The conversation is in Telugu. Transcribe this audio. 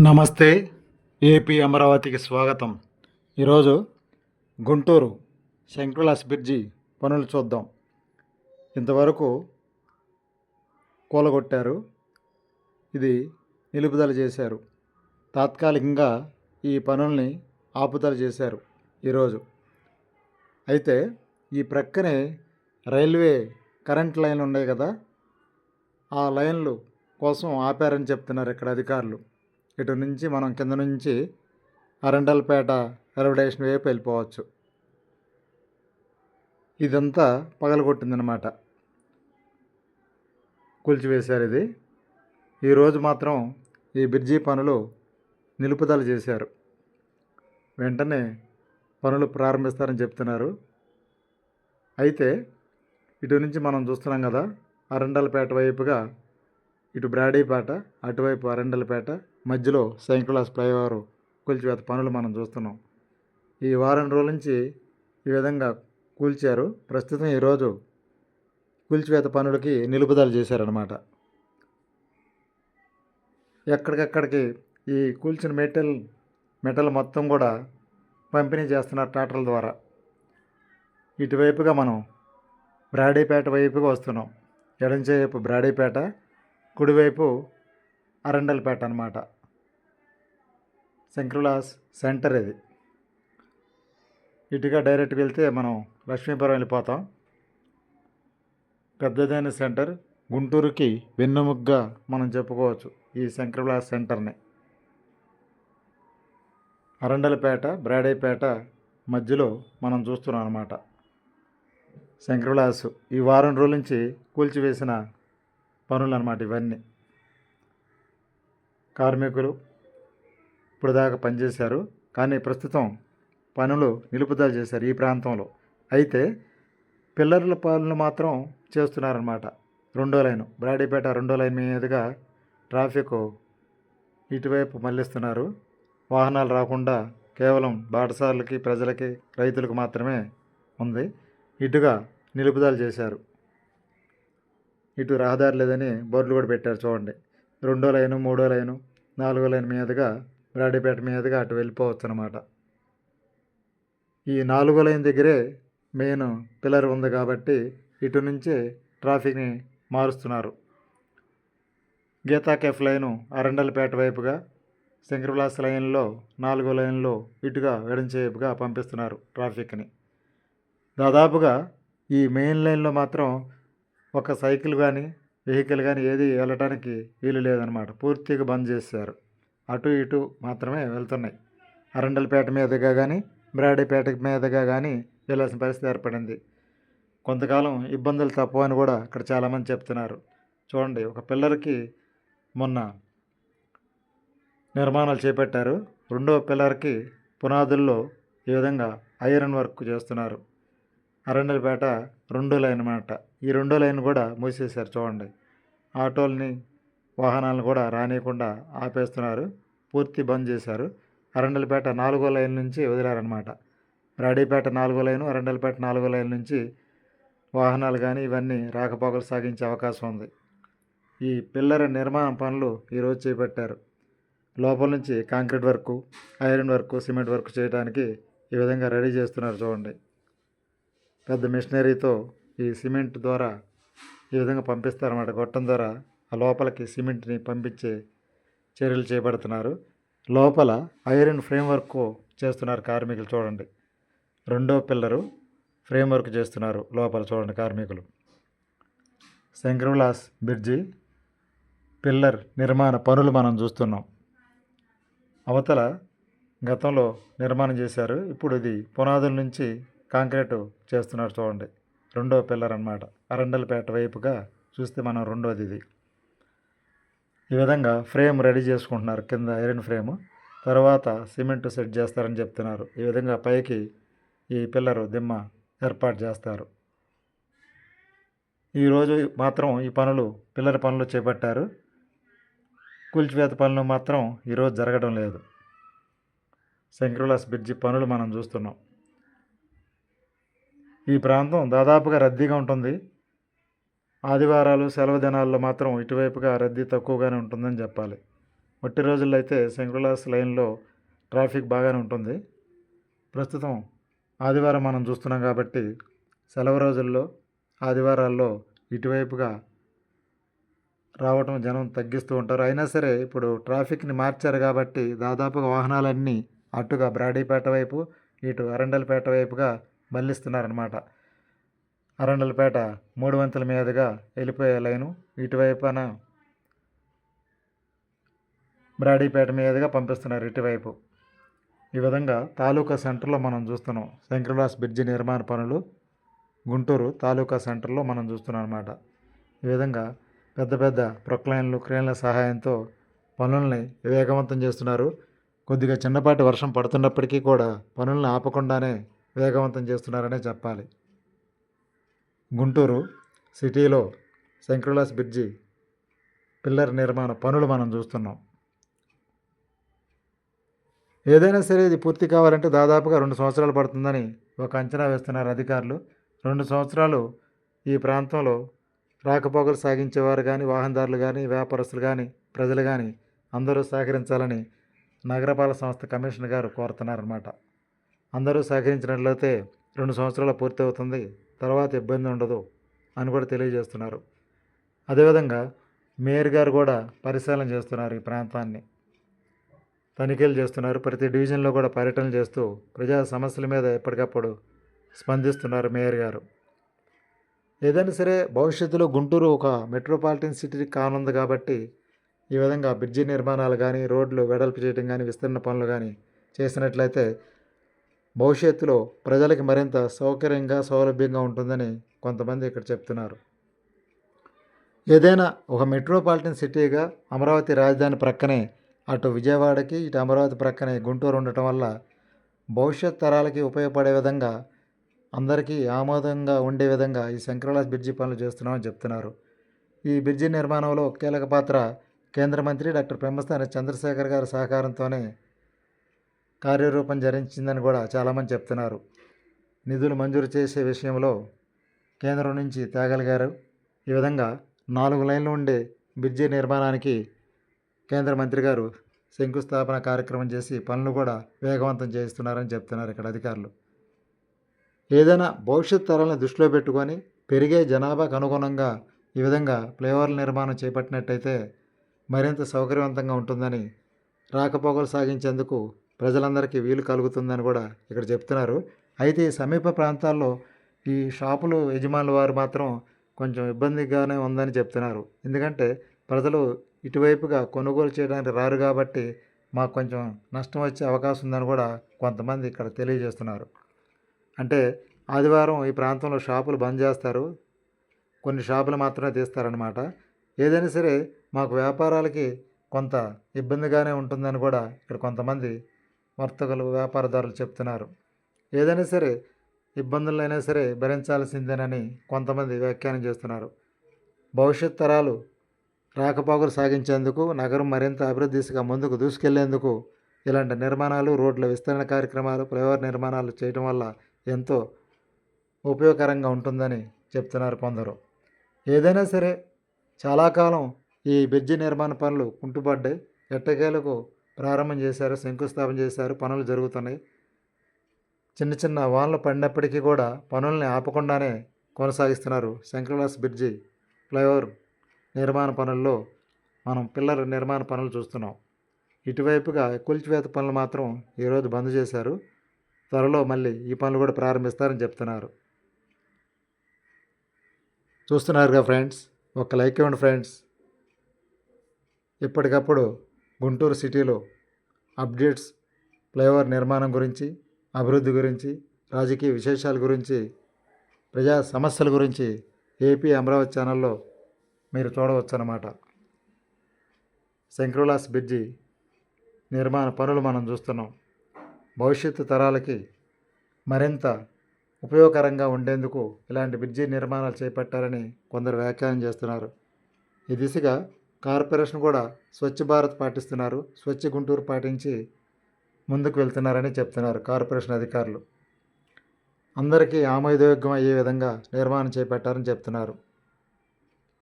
నమస్తే ఏపీ అమరావతికి స్వాగతం. ఈరోజు గుంటూరు శంకులాస్ బ్రిడ్జి పనులు చూద్దాం. ఇంతవరకు కూలగొట్టారు. ఇది నిలుపుదల చేశారు. తాత్కాలికంగా ఈ పనుల్ని ఆపుదల చేశారు ఈరోజు. అయితే ఈ ప్రక్కనే రైల్వే కరెంట్ లైన్లు ఉన్నాయి కదా ఆ లైన్లు కోసం ఆపారని చెప్తున్నారు ఇక్కడ అధికారులు. ఇటు నుంచి మనం కింద నుంచి అరండల్పేట రైల్వేస్టేషన్ వైపు వెళ్ళిపోవచ్చు. ఇదంతా పగలగొట్టిందనమాట కూల్చివేశారు ఇది. ఈరోజు మాత్రం ఈ బ్రిడ్జి పనులు నిలుపుదల చేశారు. వెంటనే పనులు ప్రారంభిస్తారని చెప్తున్నారు. అయితే ఇటు నుంచి మనం చూస్తున్నాం కదా అరండల్పేట వైపుగా ఇటు బ్రాడీపేట అటువైపు అరండలపేట మధ్యలో సైకిలాస్ ఫ్లైఓవర్ కూల్చివేత పనులు మనం చూస్తున్నాం. ఈ వారం రోజుల నుంచి ఈ విధంగా కూల్చారు. ప్రస్తుతం ఈరోజు కూల్చివేత పనులకి నిలుపుదల చేశారనమాట ఎక్కడికెక్కడికి ఈ కూల్చిన మెటల్ మెటల్ మొత్తం కూడా పంపిణీ చేస్తున్నారు ట్రాక్టర్ల ద్వారా. ఇటువైపుగా మనం బ్రాడీపేట వైపుగా వస్తున్నాం. ఎడంచేపు బ్రాడీపేట కుడివైపు అరండల్పేట అనమాట శంకరులాస్ సెంటర్ ఇది. ఇటుగా డైరెక్ట్గా వెళ్తే మనం లక్ష్మీపురం వెళ్ళిపోతాం. పెద్దదైన సెంటర్. గుంటూరుకి వెన్నుముగ్గా మనం చెప్పుకోవచ్చు ఈ శంకరులాస్ సెంటర్ని. అరండలపేట బ్రాడైపేట మధ్యలో మనం చూస్తున్నాం అనమాట శంకరులాసు ఈ వారం రోజుల నుంచి కూల్చివేసిన పనులు అనమాట ఇవన్నీ. కార్మికులు ఇప్పుడు దాకా పనిచేశారు. కానీ ప్రస్తుతం పనులు నిలుపుదల చేశారు ఈ ప్రాంతంలో. అయితే పిల్లర్ల పనులు మాత్రం చేస్తున్నారనమాట రెండో లైను. బ్రాడీపేట రెండో లైన్ మీదుగా ట్రాఫిక్ ఇటువైపు మళ్ళిస్తున్నారు. వాహనాలు రాకుండా కేవలం బాటసార్లకి ప్రజలకి రైతులకు మాత్రమే ఉంది. ఇటుగా నిలుపుదల చేశారు. ఇటు రహదారి లేదని బోర్డులు కూడా పెట్టారు చూడండి. రెండో లైను మూడో లైను నాలుగో లైన్ మీదుగా బ్రాడీపేట మీదుగా అటు వెళ్ళిపోవచ్చు అనమాట ఈ నాలుగో లైన్ దగ్గరే మెయిన్ పిల్లర్ ఉంది కాబట్టి ఇటు నుంచే ట్రాఫిక్ని మారుస్తున్నారు. గీతా కెఫ్ లైను అరండలపేట వైపుగా శంకరవిలాస్ లైన్లో నాలుగో లైన్లో ఇటుగా వెడంచేపుగా పంపిస్తున్నారు ట్రాఫిక్ని. దాదాపుగా ఈ మెయిన్ లైన్లో మాత్రం ఒక సైకిల్ కానీ వెహికల్ కానీ ఏది వెళ్ళటానికి వీలు లేదనమాట. పూర్తిగా బంద్ చేశారు అటు ఇటు మాత్రమే వెళ్తున్నాయి. అరండలపేట మీదుగా కానీ బ్రాడీపేట మీదుగా కానీ వెళ్ళాల్సిన పరిస్థితి ఏర్పడింది. కొంతకాలం ఇబ్బందులు తప్పవని కూడా ఇక్కడ చాలామంది చెప్తున్నారు. చూడండి ఒక పిల్లర్కి మొన్న నిర్మాణాలు చేపట్టారు. రెండో పిల్లర్కి పునాదుల్లో ఈ విధంగా ఐరన్ వర్క్ చేస్తున్నారు. అరండలపేట రెండో లైన్ అన్నమాట. ఈ రెండో లైన్ కూడా మూసేశారు చూడండి. ఆటోల్ని వాహనాలను కూడా రానియకుండా ఆపేస్తున్నారు. పూర్తి బంద్ చేశారు. అరండలపేట నాలుగో లైన్ నుంచి వదిలారనమాట రాడీపేట నాలుగో లైను అరండలపేట నాలుగో లైన్ నుంచి వాహనాలు కానీ ఇవన్నీ రాకపోకలు సాగించే అవకాశం ఉంది. ఈ పిల్లర్ నిర్మాణ పనులు ఈరోజు చేపట్టారు. లోపల నుంచి concrete work iron work cement work చేయడానికి ఈ విధంగా రెడీ చేస్తున్నారు చూడండి. పెద్ద మిషనరీతో ఈ సిమెంట్ ద్వారా ఈ విధంగా పంపిస్తారన్నమాట. గొట్టం ద్వారా లోపలికి సిమెంట్ని పంపించే చర్యలు చేపడుతున్నారు. లోపల ఐరన్ ఫ్రేమ్వర్క్ చేస్తున్నారు కార్మికులు చూడండి. రెండో పిల్లరు ఫ్రేమ్వర్క్ చేస్తున్నారు లోపల చూడండి కార్మికులు. శంకరవిలాస్ బ్రిడ్జి పిల్లర్ నిర్మాణ పనులు మనం చూస్తున్నాం. అవతల గతంలో నిర్మాణం చేశారు. ఇప్పుడు ఇది పునాదుల నుంచి కాంక్రీట్ చేస్తున్నారు చూడండి. రెండో పిల్లర్ అన్నమాట అరండలపేట వైపుగా చూస్తే మనం రెండోది ఇది. ఈ విధంగా ఫ్రేమ్ రెడీ చేసుకుంటున్నారు కింద ఐరన్ ఫ్రేమ్. తర్వాత సిమెంట్ సెట్ చేస్తారని చెప్తున్నారు. ఈ విధంగా పైకి ఈ పిల్లరు దిమ్మ ఏర్పాటు చేస్తారు. ఈరోజు మాత్రం ఈ పనులు పిల్లర పనులు చేపట్టారు. కూల్చివేత పనులు మాత్రం ఈరోజు జరగడం లేదు. శంకరులాస్ బ్రిడ్జి పనులు మనం చూస్తున్నాం. ఈ ప్రాంతం దాదాపుగా రద్దీగా ఉంటుంది. ఆదివారాలు సెలవు దినాల్లో మాత్రం ఇటువైపుగా రద్దీ తక్కువగానే ఉంటుందని చెప్పాలి. మట్టి రోజుల్లో అయితే శంకులాస్ లైన్లో ట్రాఫిక్ బాగానే ఉంటుంది. ప్రస్తుతం ఆదివారం మనం చూస్తున్నాం కాబట్టి సెలవు రోజుల్లో ఆదివారాల్లో ఇటువైపుగా రావటం జనం తగ్గిస్తూ ఉంటారు. అయినా సరే ఇప్పుడు ట్రాఫిక్ని మార్చారు కాబట్టి దాదాపుగా వాహనాలన్నీ అటుగా బ్రాడీపేట వైపు ఇటు అరండలపేట వైపుగా మళ్ళిస్తున్నారనమాట అరండలపేట మూడు వంతుల మీదుగా వెళ్ళిపోయే లైను ఇటువైపున బ్రాడీపేట మీదుగా పంపిస్తున్నారు ఇటువైపు. ఈ విధంగా తాలూకా సెంటర్లో మనం చూస్తున్నాం. శంకరదాస్ బ్రిడ్జి నిర్మాణ పనులు గుంటూరు తాలూకా సెంటర్లో మనం చూస్తున్నాం అనమాట ఈ విధంగా పెద్ద పెద్ద ప్రొక్లైన్లు క్రేన్ల సహాయంతో పనుల్ని వేగవంతం చేస్తున్నారు. కొద్దిగా చిన్నపాటి వర్షం పడుతున్నప్పటికీ కూడా పనులను ఆపకుండానే వేగవంతం చేస్తున్నారనే చెప్పాలి. గుంటూరు సిటీలో శంకరులాస్ బ్రిడ్జి పిల్లర్ నిర్మాణ పనులు మనం చూస్తున్నాం. ఏదైనా సరే ఇది పూర్తి కావాలంటే దాదాపుగా రెండు సంవత్సరాలు పడుతుందని ఒక అంచనా వేస్తున్నారు అధికారులు. రెండు సంవత్సరాలు ఈ ప్రాంతంలో రాకపోకలు సాగించేవారు కానీ వాహనదారులు కానీ వ్యాపారస్తులు కానీ ప్రజలు కానీ అందరూ సహకరించాలని నగరపాలక సంస్థ కమిషనర్ గారు కోరుతున్నారన్నమాట. అందరూ సహకరించినట్లయితే రెండు సంవత్సరాలు పూర్తి అవుతుంది తర్వాత ఇబ్బంది ఉండదు అని కూడా తెలియజేస్తున్నారు. అదేవిధంగా మేయర్ గారు కూడా పరిశీలన చేస్తున్నారు ఈ ప్రాంతాన్ని. తనిఖీలు చేస్తున్నారు. ప్రతి డివిజన్లో కూడా పర్యటన చేస్తూ ప్రజా సమస్యల మీద ఎప్పటికప్పుడు స్పందిస్తున్నారు మేయర్ గారు. ఏదైనా సరే భవిష్యత్తులో గుంటూరు ఒక మెట్రోపాలిటన్ సిటీ కానుంది కాబట్టి ఈ విధంగా బ్రిడ్జి నిర్మాణాలు కానీ రోడ్లు వెడల్పు చేయడం కానీ విస్తరణ పనులు కానీ చేసినట్లయితే భవిష్యత్తులో ప్రజలకి మరింత సౌకర్యంగా సౌలభ్యంగా ఉంటుందని కొంతమంది ఇక్కడ చెప్తున్నారు. ఏదైనా ఒక మెట్రోపాలిటన్ సిటీగా అమరావతి రాజధాని ప్రక్కనే అటు విజయవాడకి ఇటు అమరావతి ప్రక్కనే గుంటూరు ఉండటం వల్ల భవిష్యత్ తరాలకి ఉపయోగపడే విధంగా అందరికీ ఆమోదంగా ఉండే విధంగా ఈ శంకరలాస్ బ్రిడ్జి పనులు చేస్తున్నామని చెప్తున్నారు. ఈ బ్రిడ్జి నిర్మాణంలో కీలక పాత్ర కేంద్ర మంత్రి డాక్టర్ పెమ్మస్థాని చంద్రశేఖర్ గారి సహకారంతోనే కార్యరూపం ధరించిందని కూడా చాలామంది చెప్తున్నారు. నిధులు మంజూరు చేసే విషయంలో కేంద్రం నుంచి తేగలిగారు. ఈ విధంగా నాలుగు లైన్లు ఉండే బ్రిడ్జి నిర్మాణానికి కేంద్ర మంత్రి గారు శంకుస్థాపన కార్యక్రమం చేసి పనులు కూడా వేగవంతం చేస్తున్నారని చెప్తున్నారు ఇక్కడ అధికారులు. ఏదైనా భవిష్యత్ తరాలను దృష్టిలో పెట్టుకొని పెరిగే జనాభాకు అనుగుణంగా ఈ విధంగా ఫ్లైఓవర్ల నిర్మాణం చేపట్టినట్టయితే మరింత సౌకర్యవంతంగా ఉంటుందని రాకపోకలు సాగించేందుకు ప్రజలందరికీ వీలు కలుగుతుందని కూడా ఇక్కడ చెప్తున్నారు. అయితే ఈ సమీప ప్రాంతాల్లో ఈ షాపులు యజమానుల వారు మాత్రం కొంచెం ఇబ్బందిగానే ఉందని చెప్తున్నారు. ఎందుకంటే ప్రజలు ఇటువైపుగా కొనుగోలు చేయడానికి రారు కాబట్టి మాకు కొంచెం నష్టం వచ్చే అవకాశం ఉందని కూడా కొంతమంది ఇక్కడ తెలియజేస్తున్నారు. అంటే ఆదివారం ఈ ప్రాంతంలో షాపులు బంద్ చేస్తారు. కొన్ని షాపులు మాత్రమే తీస్తారనమాట ఏదైనా సరే మాకు వ్యాపారాలకి కొంత ఇబ్బందిగానే ఉంటుందని కూడా ఇక్కడ కొంతమంది వర్తకులు వ్యాపారదారులు చెప్తున్నారు. ఏదైనా సరే ఇబ్బందులైనా సరే భరించాల్సిందేనని కొంతమంది వ్యాఖ్యానం చేస్తున్నారు. భవిష్యత్ తరాలు రాకపోకలు సాగించేందుకు నగరం మరింత అభివృద్ధి దిశగా ముందుకు దూసుకెళ్ళేందుకు ఇలాంటి నిర్మాణాలు రోడ్ల విస్తరణ కార్యక్రమాలు ఫ్లైఓవర్ నిర్మాణాలు చేయడం వల్ల ఎంతో ఉపయోగకరంగా ఉంటుందని చెప్తున్నారు కొందరు. ఏదైనా సరే చాలా కాలం ఈ బ్రిడ్జి నిర్మాణ పనులు కుంటుపడ్డాయి. ఎట్టకేలకు ప్రారంభం చేశారు శంకుస్థాపన చేశారు పనులు జరుగుతున్నాయి. చిన్న చిన్న వానలు పడినప్పటికీ కూడా పనుల్ని ఆపకుండానే కొనసాగిస్తున్నారు శంకర్లాస్ బ్రిడ్జి ఫ్లైఓవర్ నిర్మాణ పనుల్లో మనం పిల్లర్ నిర్మాణ పనులు చూస్తున్నాం. ఇటువైపుగా కూల్చివేత పనులు మాత్రం ఈరోజు బంద్ చేశారు. త్వరలో మళ్ళీ ఈ పనులు కూడా ప్రారంభిస్తారని చెప్తున్నారు. చూస్తున్నారుగా ఫ్రెండ్స్ ఒక లైక్ ఇవ్వండి ఫ్రెండ్స్. ఎప్పటికప్పుడు గుంటూరు సిటీలో అప్డేట్స్ ఫ్లైఓవర్ నిర్మాణం గురించి అభివృద్ధి గురించి రాజకీయ విశేషాల గురించి ప్రజా సమస్యల గురించి ఏపీ అమరావతి ఛానల్లో మీరు చూడవచ్చు అన్నమాట శంకరులాస్ బ్రిడ్జి నిర్మాణ పనులు మనం చూస్తున్నాం. భవిష్యత్తు తరాలకి మరింత ఉపయోగకరంగా ఉండేందుకు ఇలాంటి బ్రిడ్జి నిర్మాణాలు చేపట్టారని కొందరు వ్యాఖ్యానం చేస్తున్నారు. ఈ దిశగా కార్పొరేషన్ కూడా స్వచ్ఛ భారత్ పాటిస్తున్నారు. స్వచ్ఛ గుంటూరు పాటించి ముందుకు వెళ్తున్నారని చెప్తున్నారు కార్పొరేషన్ అధికారులు. అందరికీ ఆమోదయోగ్యం అయ్యే విధంగా నిర్మాణం చేపట్టారని చెప్తున్నారు.